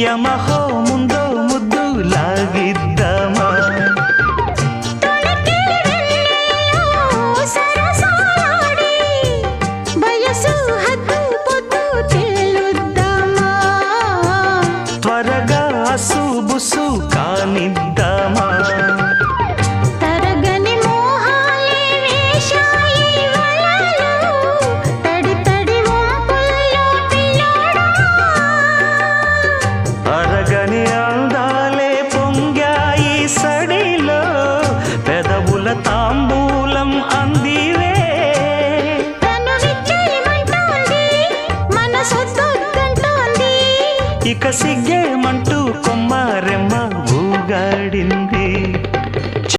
తీయమహో ముందో ముద్దు లాగిద్దామా? త్వరగా అసు బుసు కానిద్దా? ఇక సిగ్గేమంటూ కొమ్మారు